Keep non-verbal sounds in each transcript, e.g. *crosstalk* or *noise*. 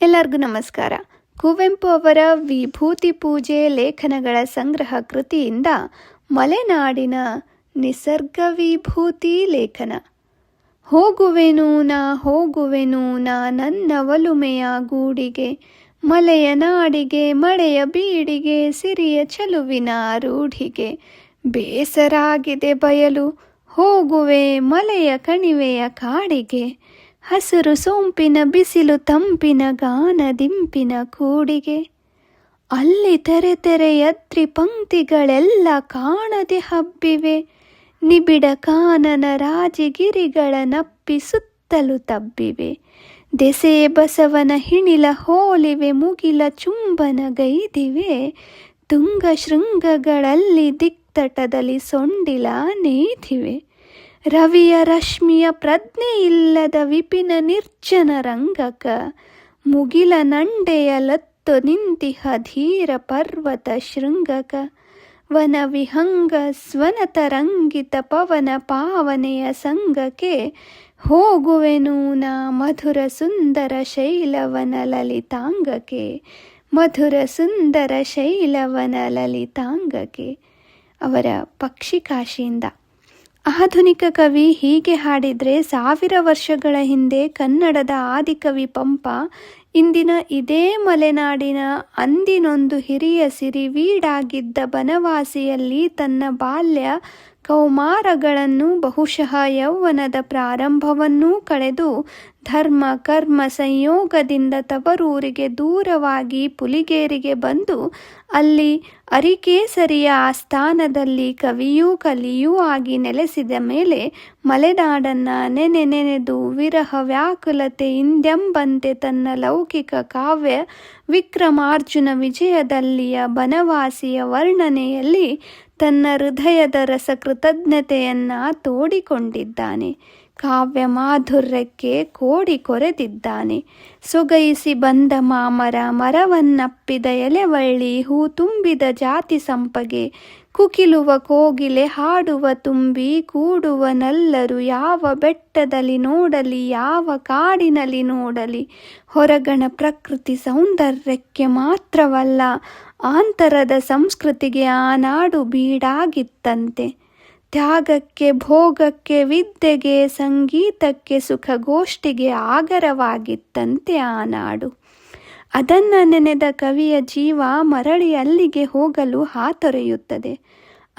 ಎಲ್ಲರಿಗೂ ನಮಸ್ಕಾರ. ಕುವೆಂಪು ಅವರ ವಿಭೂತಿ ಪೂಜೆ ಲೇಖನಗಳ ಸಂಗ್ರಹ ಕೃತಿಯಿಂದ ಮಲೆನಾಡಿನ ನಿಸರ್ಗ ವಿಭೂತಿ ಲೇಖನ. ಹೋಗುವೆನು ನಾ ಹೋಗುವೆನು ನಾ ನನ್ನ ಒಲುಮೆಯ ಗೂಡಿಗೆ, ಮಲೆಯ ನಾಡಿಗೆ, ಮಳೆಯ ಬೀಡಿಗೆ, ಸಿರಿಯ ಚಲುವಿನ ರೂಢಿಗೆ. ಬೇಸರಾಗಿದೆ ಬಯಲು, ಹೋಗುವೆ ಮಲೆಯ ಕಣಿವೆಯ ಕಾಡಿಗೆ ಹಸಿರು ಸೋಂಪಿನ ಬಿಸಿಲು ತಂಪಿನ ಗಾನದಿಂಪಿನ ಕೂಡಿಗೆ. ಅಲ್ಲಿ ತೆರೆ ತೆರೆ ತ್ರಿಪಂಕ್ತಿಗಳೆಲ್ಲ ಕಾಣದೆ ಹಬ್ಬಿವೆ. ನಿಬಿಡ ಕಾನನ ರಾಜಗಿರಿಗಳ ನಪ್ಪಿ ಸುತ್ತಲೂ ತಬ್ಬಿವೆ. ದೆಸೆ ಬಸವನ ಹಿಣಿಲ ಹೋಲಿವೆ, ಮುಗಿಲ ಚುಂಬನ ಗೈದಿವೆ. ತುಂಗ ಶೃಂಗಗಳಲ್ಲಿ ದಿಕ್ತಟದಲ್ಲಿ ಸೊಂಡಿಲ ನೇಯ್ದಿವೆ ರವಿಯ ರಶ್ಮಿಯ ಪ್ರಜ್ಞೆ ಇಲ್ಲದ ವಿಪಿನ ನಿರ್ಜನ ರಂಗಕ, ಮುಗಿಲ ನಂಡೆಯ ಲತ್ತು ನಿಂತಿಹ ಧೀರ ಪರ್ವತ ಶೃಂಗಕ ವನ ವಿಹಂಗ ಸ್ವನ ಪವನ ಪಾವನೆಯ ಸಂಗಕ್ಕೆ ಹೋಗುವೆನು ಮಧುರ ಸುಂದರ ಶೈಲವನ ಲಲಿತಾಂಗಕ್ಕೆ, ಮಧುರ ಸುಂದರ ಶೈಲವನ ಲಲಿತಾಂಗಕ್ಕೆ. ಅವರ ಪಕ್ಷಿ ಕಾಶಿಯಿಂದ. ಆಧುನಿಕ ಕವಿ ಹೀಗೆ ಹಾಡಿದರೆ ಸಾವಿರ ವರ್ಷಗಳ ಹಿಂದೆ ಕನ್ನಡದ ಆದಿಕವಿ ಪಂಪ, ಇಂದಿನ ಇದೇ ಮಲೆನಾಡಿನ ಅಂದಿನೊಂದು ಹಿರಿಯ ಸಿರಿವೀಡಾಗಿದ್ದ ಬನವಾಸಿಯಲ್ಲಿ ತನ್ನ ಬಾಲ್ಯ ಕೌಮಾರಗಳನ್ನು ಬಹುಶಃ ಯೌವನದ ಪ್ರಾರಂಭವನ್ನೂ ಕಳೆದು ಧರ್ಮ, ಕರ್ಮ ಸಂಯೋಗದಿಂದ ತವರೂರಿಗೆ ದೂರವಾಗಿ ಪುಲಿಗೇರಿಗೆ ಬಂದು ಅಲ್ಲಿ ಅರಿಕೇಸರಿಯ ಆಸ್ಥಾನದಲ್ಲಿ ಕವಿಯೂ ಕಲಿಯೂ ಆಗಿ ನೆಲೆಸಿದ ಮೇಲೆ ಮಲೆನಾಡನ್ನ ನೆನೆ ನೆನೆದು ವಿರಹ ವ್ಯಾಕುಲತೆ ಇಂದೆಂಬಂತೆ ತನ್ನ ಲೌಕಿಕ ಕಾವ್ಯ ವಿಕ್ರಮಾರ್ಜುನ ವಿಜಯದಲ್ಲಿಯ ಬನವಾಸಿಯ ವರ್ಣನೆಯಲ್ಲಿ ತನ್ನ ಹೃದಯದ ರಸ ಕೃತಜ್ಞತೆಯನ್ನು ತೋಡಿಕೊಂಡಿದ್ದಾನೆ. ಕಾವ್ಯ ಮಾಧುರ್ಯಕ್ಕೆ ಕೋಡಿ ಕೊರೆದಿದ್ದಾನೆ. ಸೊಗೈಸಿ ಬಂದ ಮಾಮರ ಮರವನ್ನಪ್ಪಿದ ಎಲೆವಳ್ಳಿ ಹೂ ತುಂಬಿದ ಜಾತಿ ಸಂಪಗೆ. ಕುಕಿಲುವ ಕೋಗಿಲೆ ಹಾಡುವ ತುಂಬಿ ಕೂಡುವ ನಲ್ಲರು ಯಾವ ಬೆಟ್ಟದಲ್ಲಿ ನೋಡಲಿ, ಯಾವ ಕಾಡಿನಲ್ಲಿ ನೋಡಲಿ. ಹೊರಗಣ ಪ್ರಕೃತಿ ಸೌಂದರ್ಯಕ್ಕೆ ಮಾತ್ರವಲ್ಲ, ಆಂತರದ ಸಂಸ್ಕೃತಿಗೆ ಆ ನಾಡು ಬೀಡಾಗಿತ್ತಂತೆ. ತ್ಯಾಗಕ್ಕೆ, ಭೋಗಕ್ಕೆ, ವಿದ್ಯೆಗೆ, ಸಂಗೀತಕ್ಕೆ, ಸುಖಗೋಷ್ಠಿಗೆ ಆಗರವಾಗಿತ್ತಂತೆ ಆ ನಾಡು. ಅದನ್ನು ನೆನೆದ ಕವಿಯ ಜೀವ ಮರಳಿ ಅಲ್ಲಿಗೆ ಹೋಗಲು ಹಾತೊರೆಯುತ್ತದೆ.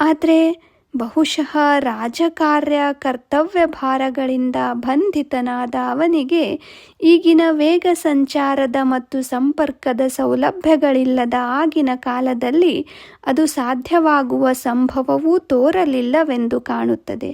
ಆದರೆ ಬಹುಶಃ ರಾಜಕಾರ್ಯ ಕರ್ತವ್ಯ ಭಾರಗಳಿಂದ ಬಂಧಿತನಾದ ಅವನಿಗೆ ಈಗಿನ ವೇಗ ಸಂಚಾರದ ಮತ್ತು ಸಂಪರ್ಕದ ಸೌಲಭ್ಯಗಳಿಲ್ಲದ ಆಗಿನ ಕಾಲದಲ್ಲಿ ಅದು ಸಾಧ್ಯವಾಗುವ ಸಂಭವವೂ ತೋರಲಿಲ್ಲವೆಂದು ಕಾಣುತ್ತದೆ.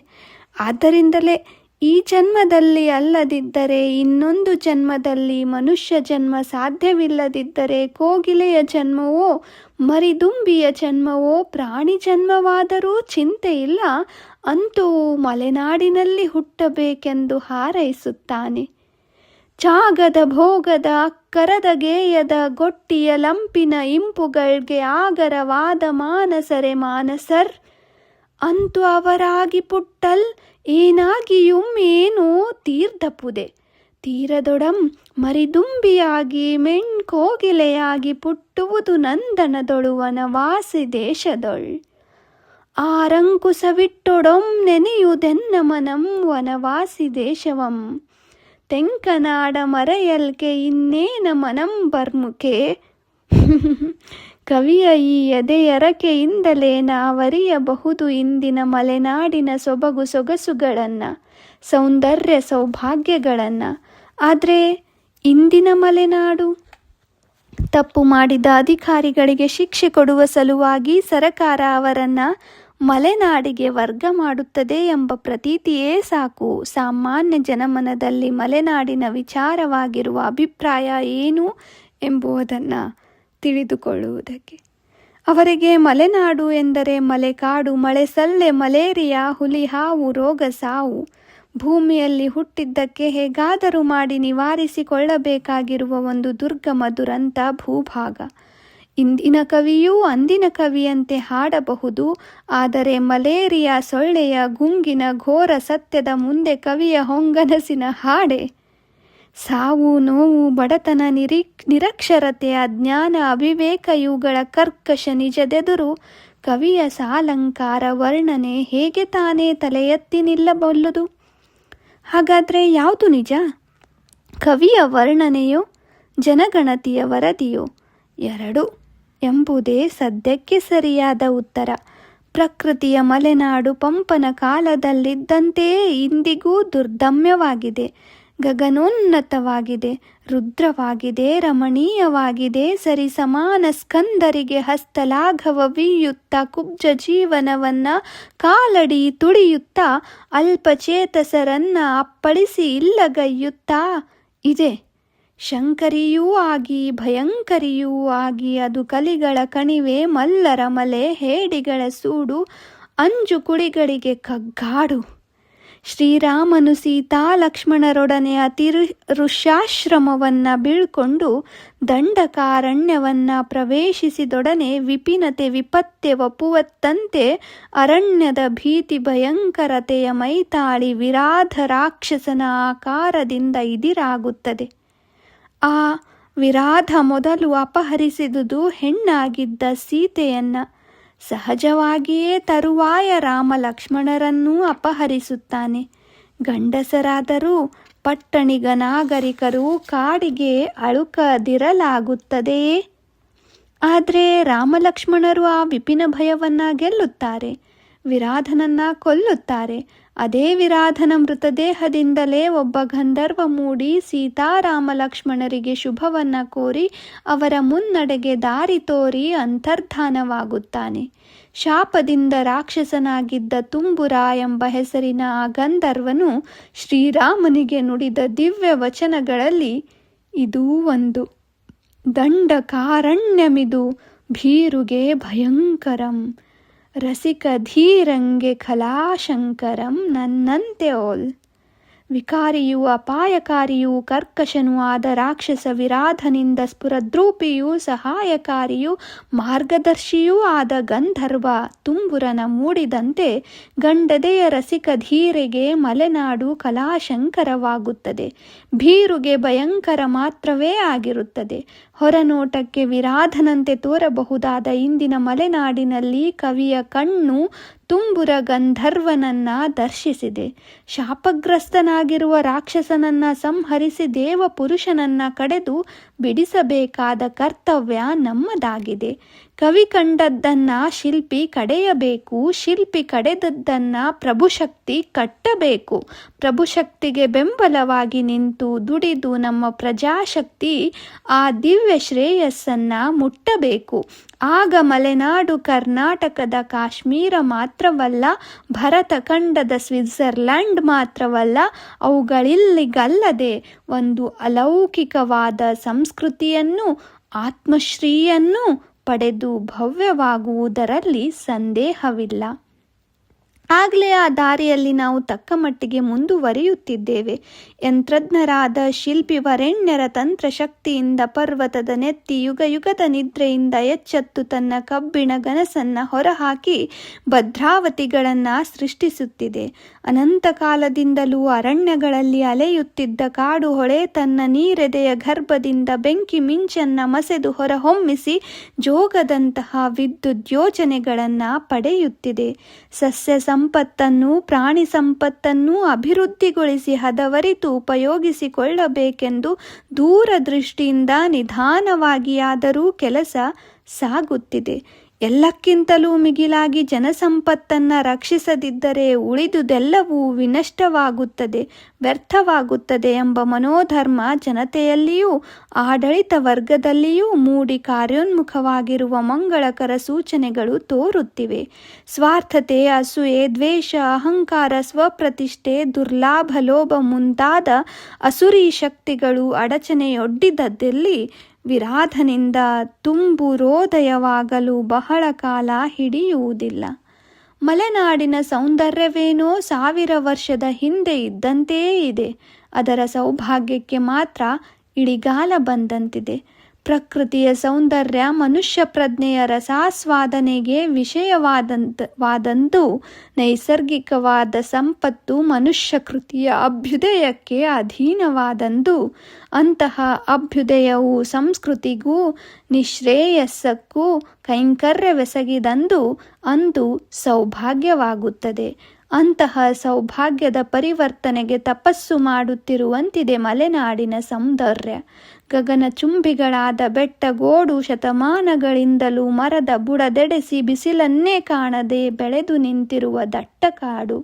ಆದ್ದರಿಂದಲೇ ಈ ಜನ್ಮದಲ್ಲಿ ಅಲ್ಲದಿದ್ದರೆ, ಇನ್ನೊಂದು ಜನ್ಮದಲ್ಲಿ ಮನುಷ್ಯ ಜನ್ಮ ಸಾಧ್ಯವಿಲ್ಲದಿದ್ದರೆ, ಕೋಗಿಲೆಯ ಜನ್ಮವೋ, ಮರಿದುಂಬಿಯ ಜನ್ಮವೋ, ಪ್ರಾಣಿ ಜನ್ಮವಾದರೂ ಚಿಂತೆ ಇಲ್ಲ. ಅಂತೂ ಮಲೆನಾಡಿನಲ್ಲಿ ಹುಟ್ಟಬೇಕೆಂದು ಹಾರೈಸುತ್ತಾನೆ. ಚಾಗದ ಭೋಗದ, ಕರದ ಗೇಯದ, ಗೊಟ್ಟಿಯ ಲಂಪಿನ ಇಂಪುಗಳಿಗೆ ಆಗರವಾದ ಮಾನಸರೆ ಮಾನಸರ್. ಅಂತೂ ಅವರಾಗಿ ಪುಟ್ಟಲ್ ಏನಾಗಿಯುಂ ತೀರ್ಥಪುದೆ ತೀರದೊಡಂ ಮರಿದುಂಬಿಯಾಗಿ ಮೆಣ್ಕೋಗಿಲೆಯಾಗಿ ಪುಟ್ಟುವುದು ನಂದನದೊಳುವನ ವಾಸಿ ದೇಶದೊಳ್. ಆರಂಕುಸವಿಟ್ಟೊಡೊಂ ನೆನೆಯುದೆನ್ನ ಮನಂ ವನವಾಸಿ ದೇಶವಂ. ತೆಂಕನಾಡ ಮರೆಯಲ್ಕೆ ಇನ್ನೇನ ಮನಂ ಬರ್ಮುಕೆ *laughs* ಕವಿಯ ಈ ಎದೆಯರಕೆಯಿಂದಲೇ ನಾವರಿಯಬಹುದು ಇಂದಿನ ಮಲೆನಾಡಿನ ಸೊಬಗು ಸೊಗಸುಗಳನ್ನು, ಸೌಂದರ್ಯ ಸೌಭಾಗ್ಯಗಳನ್ನು. ಆದರೆ ಇಂದಿನ ಮಲೆನಾಡು? ತಪ್ಪು ಮಾಡಿದ ಅಧಿಕಾರಿಗಳಿಗೆ ಶಿಕ್ಷೆ ಕೊಡುವ ಸಲುವಾಗಿ ಸರಕಾರ ಅವರನ್ನು ಮಲೆನಾಡಿಗೆ ವರ್ಗ ಮಾಡುತ್ತದೆ ಎಂಬ ಪ್ರತೀತಿಯೇ ಸಾಕು. ಸಾಮಾನ್ಯ ಜನಮನದಲ್ಲಿ ಮಲೆನಾಡಿನ ವಿಚಾರವಾಗಿರುವ ಅಭಿಪ್ರಾಯ ಏನು ಎಂಬುದನ್ನು ತಿಳಿದುಕೊಳ್ಳುವುದಕ್ಕೆ. ಅವರಿಗೆ ಮಲೆನಾಡು ಎಂದರೆ ಮಲೆಕಾಡು ಮಳೆ ಸಲ್ಲೆ ಮಲೇರಿಯಾ, ಹುಲಿ, ಹಾವು, ರೋಗ, ಸಾವು. ಭೂಮಿಯಲ್ಲಿ ಹುಟ್ಟಿದ್ದಕ್ಕೆ ಹೇಗಾದರೂ ಮಾಡಿ ನಿವಾರಿಸಿಕೊಳ್ಳಬೇಕಾಗಿರುವ ಒಂದು ದುರ್ಗಮ ದುರಂತ ಭೂಭಾಗ. ಇಂದಿನ ಕವಿಯೂ ಅಂದಿನ ಕವಿಯಂತೆ ಹಾಡಬಹುದು, ಆದರೆ ಮಲೇರಿಯಾ ಸೊಳ್ಳೆಯ ಗುಂಗಿನ ಘೋರ ಸತ್ಯದ ಮುಂದೆ ಕವಿಯ ಹೊಂಗನಸಿನ ಹಾಡೆ. ಸಾವು, ನೋವು, ಬಡತನ ನಿರೀಕ್ ನಿರಕ್ಷರತೆ, ಅಜ್ಞಾನ, ಅವಿವೇಕ, ಇವುಗಳ ಕರ್ಕಶ, ನಿಜದೆದುರು, ಕವಿಯ ಸಾಲಂಕಾರ, ವರ್ಣನೆ ಹೇಗೆ ತಾನೇ ತಲೆ ಎತ್ತಿ ನಿಲ್ಲಬಲ್ಲದು? ಹಾಗಾದರೆ ಯಾವುದು ನಿಜ? ಕವಿಯ ವರ್ಣನೆಯೋ, ಜನಗಣತಿಯ ವರದಿಯೋ? ಎರಡು ಎಂಬುದೇ ಸದ್ಯಕ್ಕೆ ಸರಿಯಾದ ಉತ್ತರ. ಪ್ರಕೃತಿಯ ಮಲೆನಾಡು ಪಂಪನ ಕಾಲದಲ್ಲಿದ್ದಂತೆಯೇ ಇಂದಿಗೂ ದುರ್ದಮ್ಯವಾಗಿದೆ. ಗಗನೋನ್ನತವಾಗಿದೆ, ರುದ್ರವಾಗಿದೆ, ರಮಣೀಯವಾಗಿದೆ ಸರಿ ಸಮಾನ ಸ್ಕಂದರಿಗೆ ಹಸ್ತಲಾಘವವೀಯುತ್ತ ಕುಬ್ಜ ಜೀವನವನ್ನ ಕಾಲಡಿ ತುಳಿಯುತ್ತಾ ಅಲ್ಪಚೇತಸರನ್ನ ಅಪ್ಪಳಿಸಿ ಇಲ್ಲಗೈಯುತ್ತಾ. ಇದೆ, ಶಂಕರಿಯೂ ಆಗಿ, ಭಯಂಕರಿಯೂ ಆಗಿ, ಅದು ಕಲಿಗಳ ಕಣಿವೆ, ಮಲ್ಲರ ಮಲೆ, ಹೇಡಿಗಳ ಸೂಡು, ಅಂಜು ಕುಡಿಗಳಿಗೆ ಕಗ್ಗಾಡು. ಶ್ರೀರಾಮನು ಸೀತಾ ಲಕ್ಷ್ಮಣರೊಡನೆಯ ತಿರು ಋಷ್ಯಾಶ್ರಮವನ್ನು ಬೀಳ್ಕೊಂಡು ದಂಡಕಾರಣ್ಯವನ್ನು ಪ್ರವೇಶಿಸಿದೊಡನೆ ವಿಪಿನತೆ ವಿಪತ್ತೆ ಒಪ್ಪುವತ್ತಂತೆ ಅರಣ್ಯದ ಭೀತಿ ಭಯಂಕರತೆಯ ಮೈತಾಳಿ ವಿರಾಧ ರಾಕ್ಷಸನ ಆಕಾರದಿಂದ ಇದಿರಾಗುತ್ತದೆ. ಆ ವಿರಾಧ ಮೊದಲು ಅಪಹರಿಸಿದುದು ಹೆಣ್ಣಾಗಿದ್ದ ಸೀತೆಯನ್ನ ಸಹಜವಾಗಿಯೇ ತರುವಾಯ ರಾಮ ಲಕ್ಷ್ಮಣರನ್ನೂ ಅಪಹರಿಸುತ್ತಾನೆ. ಗಂಡಸರಾದರೂ ಪಟ್ಟಣಿಗ ನಾಗರಿಕರು ಕಾಡಿಗೆ ಅಳುಕದಿರಲಾಗುತ್ತದೆಯೇ? ಆದರೆ ರಾಮಲಕ್ಷ್ಮಣರು ಆ ವಿಪಿನ ಭಯವನ್ನು ಗೆಲ್ಲುತ್ತಾರೆ, ವಿರಾಧನನ್ನ ಕೊಲ್ಲುತ್ತಾರೆ ಅದೇ ವಿರಾಧನ ಮೃತದೇಹದಿಂದಲೇ ಒಬ್ಬ ಗಂಧರ್ವ ಮೂಡಿ ಸೀತಾರಾಮ ಲಕ್ಷ್ಮಣರಿಗೆ ಶುಭವನ್ನು ಕೋರಿ ಅವರ ಮುನ್ನಡೆಗೆ ದಾರಿ ತೋರಿ ಅಂತರ್ಧಾನವಾಗುತ್ತಾನೆ. ಶಾಪದಿಂದ ರಾಕ್ಷಸನಾಗಿದ್ದ ತುಂಬುರ ಎಂಬ ಹೆಸರಿನ ಆ ಗಂಧರ್ವನು ಶ್ರೀರಾಮನಿಗೆ ನುಡಿದ ದಿವ್ಯ ವಚನಗಳಲ್ಲಿ ಇದೂ ಒಂದು. ದಂಡಕಾರಣ್ಯಮಿದು ಭೀರುಗೆ ಭಯಂಕರಂ. रसिकधीरङ्गे खलाशङ्करं नन्नन्त्य ओल्। ವಿಕಾರಿಯೂ ಅಪಾಯಕಾರಿಯೂ ಕರ್ಕಶನೂ ಆದ ರಾಕ್ಷಸ ವಿರಾಧನಿಂದ ಸ್ಫುರದ್ರೂಪಿಯೂ ಸಹಾಯಕಾರಿಯೂ ಮಾರ್ಗದರ್ಶಿಯೂ ಆದ ಗಂಧರ್ವ ತುಂಬುರನ ಮೂಡಿದಂತೆ ಗಂಡದೆಯ ರಸಿಕ ಧೀರೆಗೆ ಮಲೆನಾಡು ಕಲಾಶಂಕರವಾಗುತ್ತದೆ. ಭೀರುಗೆ ಭಯಂಕರ ಮಾತ್ರವೇ ಆಗಿರುತ್ತದೆ. ಹೊರನೋಟಕ್ಕೆ ವಿರಾಧನಂತೆ ತೋರಬಹುದಾದ ಇಂದಿನ ಮಲೆನಾಡಿನಲ್ಲಿ ಕವಿಯ ಕಣ್ಣು ತುಂಬುರ ಗಂಧರ್ವನನ್ನ ದರ್ಶಿಸಿದೆ. ಶಾಪಗ್ರಸ್ತನಾಗಿರುವ ರಾಕ್ಷಸನನ್ನ ಸಂಹರಿಸಿ ದೇವ ಪುರುಷನನ್ನ ಕಡೆದು ಬಿಡಿಸಬೇಕಾದ ಕರ್ತವ್ಯ ನಮ್ಮದಾಗಿದೆ. ಕವಿ ಕಂಡದ್ದನ್ನ ಶಿಲ್ಪಿ ಕಡೆಯಬೇಕು, ಶಿಲ್ಪಿ ಕಡೆದದ್ದನ್ನ ಪ್ರಭುಶಕ್ತಿ ಕಟ್ಟಬೇಕು. ಪ್ರಭುಶಕ್ತಿಗೆ ಬೆಂಬಲವಾಗಿ ನಿಂತು ದುಡಿದು ನಮ್ಮ ಪ್ರಜಾಶಕ್ತಿ ಆ ದಿವ್ಯ ಶ್ರೇಯಸ್ಸನ್ನ ಮುಟ್ಟಬೇಕು. ಆಗ ಮಲೆನಾಡು ಕರ್ನಾಟಕದ ಕಾಶ್ಮೀರ ಮಾತ್ರವಲ್ಲ, ಭರತ ಖಂಡದ ಸ್ವಿಟ್ಜರ್ಲ್ಯಾಂಡ್ ಮಾತ್ರವಲ್ಲ, ಅವುಗಳಿಲ್ಲಿಗಲ್ಲದೆ ಒಂದು ಅಲೌಕಿಕವಾದ ಸಂಸ್ಕೃತಿಯನ್ನು, ಆತ್ಮಶ್ರೀಯನ್ನು ಪಡೆದು ಭವ್ಯವಾಗುವುದರಲ್ಲಿ ಸಂದೇಹವಿಲ್ಲ. ಆಗಲೇ ಆ ದಾರಿಯಲ್ಲಿ ನಾವು ತಕ್ಕ ಮಟ್ಟಿಗೆ ಮುಂದುವರಿಯುತ್ತಿದ್ದೇವೆ. ಯಂತ್ರಜ್ಞರಾದ ಶಿಲ್ಪಿ ವರೆಣ್ಯರ ತಂತ್ರಶಕ್ತಿಯಿಂದ ಪರ್ವತದ ನೆತ್ತಿ ಯುಗ ಯುಗದ ನಿದ್ರೆಯಿಂದ ಎಚ್ಚತ್ತು ತನ್ನ ಕಬ್ಬಿಣ ಗನಸನ್ನ ಹೊರಹಾಕಿ ಭದ್ರಾವತಿಗಳನ್ನು ಸೃಷ್ಟಿಸುತ್ತಿದೆ. ಅನಂತ ಕಾಲದಿಂದಲೂ ಅರಣ್ಯಗಳಲ್ಲಿ ಅಲೆಯುತ್ತಿದ್ದ ಕಾಡು ಹೊಳೆ ತನ್ನ ನೀರೆದೆಯ ಗರ್ಭದಿಂದ ಬೆಂಕಿ ಮಿಂಚನ್ನ ಮಸೆದು ಹೊರಹೊಮ್ಮಿಸಿ ಜೋಗದಂತಹ ವಿದ್ಯುತ್ ಯೋಜನೆಗಳನ್ನು ಪಡೆಯುತ್ತಿದೆ. ಸಸ್ಯ ಸಂಪತ್ತನ್ನು ಪ್ರಾಣಿ ಸಂಪತ್ತನ್ನು ಅಭಿವೃದ್ಧಿಗೊಳಿಸಿ ಹದವರಿತು ಉಪಯೋಗಿಸಿಕೊಳ್ಳಬೇಕೆಂದು ದೂರದೃಷ್ಟಿಯಿಂದ ನಿಧಾನವಾಗಿಯಾದರೂ ಕೆಲಸ ಸಾಗುತ್ತಿದೆ. ಎಲ್ಲಕ್ಕಿಂತಲೂ ಮಿಗಿಲಾಗಿ ಜನಸಂಪತ್ತನ್ನು ರಕ್ಷಿಸದಿದ್ದರೆ ಉಳಿದುದೆಲ್ಲವೂ ವಿನಷ್ಟವಾಗುತ್ತದೆ, ವ್ಯರ್ಥವಾಗುತ್ತದೆ ಎಂಬ ಮನೋಧರ್ಮ ಜನತೆಯಲ್ಲಿಯೂ, ಆಡಳಿತ ವರ್ಗದಲ್ಲಿಯೂ ಮೂಡಿ ಕಾರ್ಯೋನ್ಮುಖವಾಗಿರುವ ಮಂಗಳಕರ ಸೂಚನೆಗಳು ತೋರುತ್ತಿವೆ. ಸ್ವಾರ್ಥತೆ, ಅಸೂಯೆ, ದ್ವೇಷ, ಅಹಂಕಾರ, ಸ್ವಪ್ರತಿಷ್ಠೆ, ದುರ್ಲಾಭ, ಲೋಭ ಮುಂತಾದ ಅಸುರಿ ಶಕ್ತಿಗಳು ಅಡಚಣೆಯೊಡ್ಡಿದಲ್ಲಿ ವಿರಾಧನಿಂದ ತುಂಬುರೋದಯವಾಗಲು ಬಹಳ ಕಾಲ ಹಿಡಿಯುವುದಿಲ್ಲ. ಮಲೆನಾಡಿನ ಸೌಂದರ್ಯವೇನೋ ಸಾವಿರ ವರ್ಷದ ಹಿಂದೆ ಇದ್ದಂತೆಯೇ ಇದೆ. ಅದರ ಸೌಭಾಗ್ಯಕ್ಕೆ ಮಾತ್ರ ಇಳಿಗಾಲ ಬಂದಂತಿದೆ. ಪ್ರಕೃತಿಯ ಸೌಂದರ್ಯ, ಮನುಷ್ಯ ಪ್ರಜ್ಞೆಯ ರಸಾಸ್ವಾದನೆಗೆ ವಿಷಯವಾದಂತ ವಾದಂದು ನೈಸರ್ಗಿಕವಾದ ಸಂಪತ್ತು ಮನುಷ್ಯ ಕೃತಿಯ ಅಭ್ಯುದಯಕ್ಕೆ ಅಧೀನವಾದಂದು ಅಂತಹ ಅಭ್ಯುದಯವು ಸಂಸ್ಕೃತಿಗೂ, ನಿಶ್ರೇಯಸ್ಸಕ್ಕೂ ಕೈಂಕರ್ಯವೆಸಗಿದಂದು ಅಂದು ಸೌಭಾಗ್ಯವಾಗುತ್ತದೆ. ಅಂತಹ ಸೌಭಾಗ್ಯದ ಪರಿವರ್ತನೆಗೆ ತಪಸ್ಸು ಮಾಡುತ್ತಿರುವಂತಿದೆ ಮಲೆನಾಡಿನ ಸೌಂದರ್ಯ. ಗಗನಚುಂಬಿಗಳಾದ ಬೆಟ್ಟಗೋಡು ಶತಮಾನಗಳಿಂದಲೂ ಮರದ ಬುಡದೆಡೆಸಿ ಬಿಸಿಲನ್ನೇ ಕಾಣದೆ ಬೆಳೆದು ನಿಂತಿರುವ ದಟ್ಟ ಕಾಡು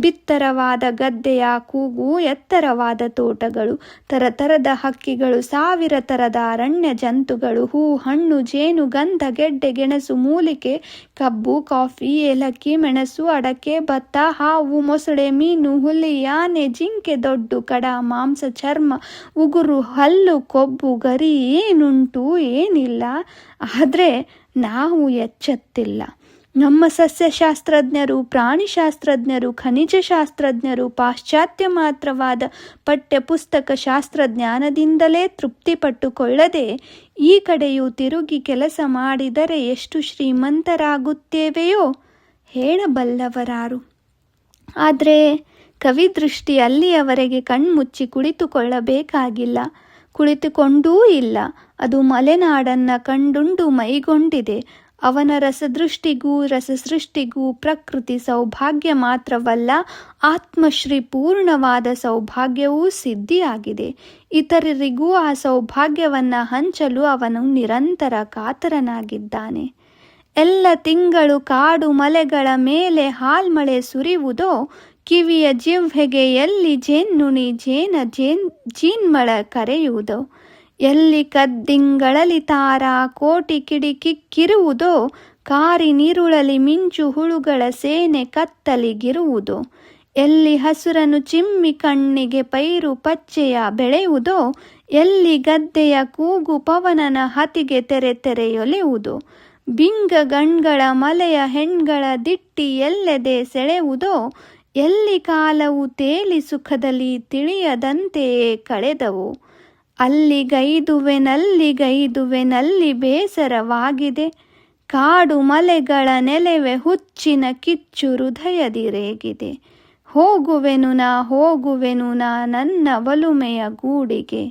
ಬಿತ್ತರವಾದ ಗದ್ದೆಯ ಕೂಗು, ಎತ್ತರವಾದ ತೋಟಗಳು ತರತರದ ಹಕ್ಕಿಗಳು, ಸಾವಿರ ತರದ ಅರಣ್ಯ ಜಂತುಗಳು ಹೂ, ಹಣ್ಣು, ಜೇನು, ಗಂಧ, ಗೆಡ್ಡೆ, ಗೆಣಸು, ಮೂಲಿಕೆ, ಕಬ್ಬು, ಕಾಫಿ, ಏಲಕ್ಕಿ, ಮೆಣಸು, ಅಡಕೆ, ಭತ್ತ, ಹಾವು, ಮೊಸಳೆ, ಮೀನು, ಹುಲಿ ಆನೆ ಜಿಂಕೆ, ದೊಡ್ಡು, ಕಡ, ಮಾಂಸ, ಚರ್ಮ, ಉಗುರು, ಹಲ್ಲು, ಕೊಬ್ಬು, ಗರಿ, ಏನುಂಟು ಏನಿಲ್ಲ. ಆದರೆ ನಾವು ಎಚ್ಚೆತ್ತಿಲ್ಲ. ನಮ್ಮ ಸಸ್ಯಶಾಸ್ತ್ರಜ್ಞರು, ಪ್ರಾಣಿಶಾಸ್ತ್ರಜ್ಞರು ಖನಿಜ ಶಾಸ್ತ್ರಜ್ಞರು ಪಾಶ್ಚಾತ್ಯ ಮಾತ್ರವಾದ ಪಠ್ಯಪುಸ್ತಕ ಶಾಸ್ತ್ರಜ್ಞಾನದಿಂದಲೇ ತೃಪ್ತಿಪಟ್ಟುಕೊಳ್ಳದೆ ಈ ಕಡೆಯೂ ತಿರುಗಿ ಕೆಲಸ ಮಾಡಿದರೆ ಎಷ್ಟು ಶ್ರೀಮಂತರಾಗುತ್ತೇವೆಯೋ ಹೇಳಬಲ್ಲವರಾರು. ಆದರೆ ಕವಿದೃಷ್ಟಿ ಅಲ್ಲಿಯವರೆಗೆ ಕಣ್ಮುಚ್ಚಿ ಕುಳಿತುಕೊಳ್ಳಬೇಕಾಗಿಲ್ಲ. ಕುಳಿತುಕೊಂಡೂ ಇಲ್ಲ. ಅದು ಮಲೆನಾಡನ್ನ ಕಂಡುಂಡು ಮೈಗೊಂಡಿದೆ. ಅವನ ರಸದೃಷ್ಟಿಗೂ, ರಸಸೃಷ್ಟಿಗೂ ಪ್ರಕೃತಿ ಸೌಭಾಗ್ಯ ಮಾತ್ರವಲ್ಲ, ಆತ್ಮಶ್ರೀ ಪೂರ್ಣವಾದ ಸೌಭಾಗ್ಯವೂ ಸಿದ್ಧಿಯಾಗಿದೆ. ಇತರರಿಗೂ ಆ ಸೌಭಾಗ್ಯವನ್ನು ಹಂಚಲು ಅವನು ನಿರಂತರ ಕಾತರನಾಗಿದ್ದಾನೆ. ಎಲ್ಲ ತಿಂಗಳು ಕಾಡು ಮಲೆಗಳ ಮೇಲೆ ಹಾಲ್ಮಳೆ ಸುರಿಯುವುದೋ ಕಿವಿಯ ಜಿಹ್ವೆಗೆ ಎಲ್ಲಿ ಜೇನ್ನುಣಿ, ಜೇನ ಜೇನ್, ಜೀನ್ಮಳ ಕರೆಯುವುದೋ ಎಲ್ಲಿ ಕದ್ದಿಂಗಳಲಿ ತಾರ ಕೋಟಿ ಕಿಡಿ ಕಿಕ್ಕಿರುವುದೋ, ಕಾರಿ ನೀರುಳಲಿ ಮಿಂಚು ಹುಳುಗಳ ಸೇನೆ ಕತ್ತಲಿಗಿರುವುದೋ ಎಲ್ಲಿ ಹಸುರನು ಚಿಮ್ಮಿ ಕಣ್ಣಿಗೆ ಪೈರು ಪಚ್ಚೆಯ ಬೆಳೆಯುವುದೋ, ಎಲ್ಲಿ ಗದ್ದೆಯ ಕೂಗು ಪವನನ ಹತಿಗೆ ತೆರೆ ತೆರೆಯೊಲೆಯುವುದು, ಬಿಂಗ ಗಣ್ಗಳ ಮಲೆಯ ಹೆಣ್ಗಳ ದಿಟ್ಟಿ ಎಲ್ಲೆದೆ ಸೆಳೆಯುವುದೋ, ಎಲ್ಲಿ ಕಾಲವು ತೇಲಿ ಸುಖದಲ್ಲಿ ತಿಳಿಯದಂತೆಯೇ ಕಳೆದವು. ಅಲ್ಲಿ ಗೈದುವೆನಲ್ಲಿ ಗೈದುವೆನಲ್ಲಿ ಬೇಸರವಾಗಿದೆ. ಕಾಡು ಮಲೆಗಳ ನೆಲೆವೆ ಹುಚ್ಚಿನ ಕಿಚ್ಚು ಹೃದಯದಿರೇಗಿದೆ ಹೋಗುವೆನು ನಾ ಹೋಗುವೆನು ನಾ, ನನ್ನ ಒಲುಮೆಯ ಗೂಡಿಗೆ.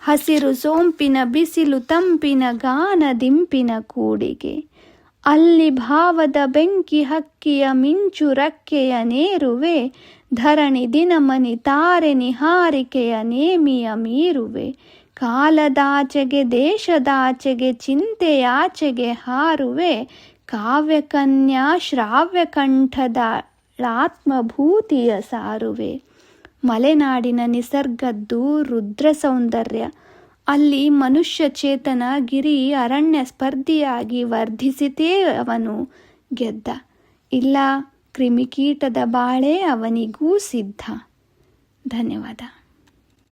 ಹಸಿರು ಸೋಂಪಿನ ಬಿಸಿಲು ತಂಪಿನ ಗಾನ ದಿಂಪಿನ ಕೂಡಿಗೆ. ಅಲ್ಲಿ ಭಾವದ ಬೆಂಕಿ ಹಕ್ಕಿಯ ಮಿಂಚು ರಕ್ಕೆಯ ನೇರುವೆ. ಧರಣಿ ದಿನಮನಿ ತಾರೆ ನಿಹಾರಿಕೆಯ ನೇಮಿಯ ಮೀರುವೆ. ಕಾಲದಾಚೆಗೆ ದೇಶದಾಚೆಗೆ ಚಿಂತೆಯಾಚೆಗೆ ಹಾರುವೆ. ಕಾವ್ಯಕನ್ಯಾ ಶ್ರಾವ್ಯ ಕಂಠದ ಆತ್ಮಭೂತಿಯ ಸಾರುವೆ. ಮಲೆನಾಡಿನ ನಿಸರ್ಗದ್ದು ರುದ್ರ ಸೌಂದರ್ಯ. ಅಲ್ಲಿ ಮನುಷ್ಯ ಚೇತನ ಗಿರಿ ಅರಣ್ಯ ಸ್ಪರ್ಧಿಯಾಗಿ ವರ್ಧಿಸಿತೇ ಅವನು ಗೆದ್ದ. ಇಲ್ಲ ಕ್ರಿಮಿಕೀಟದ ಬಾಳೆ ಅವನಿಗೂ ಸಿದ್ಧ. ಧನ್ಯವಾದ.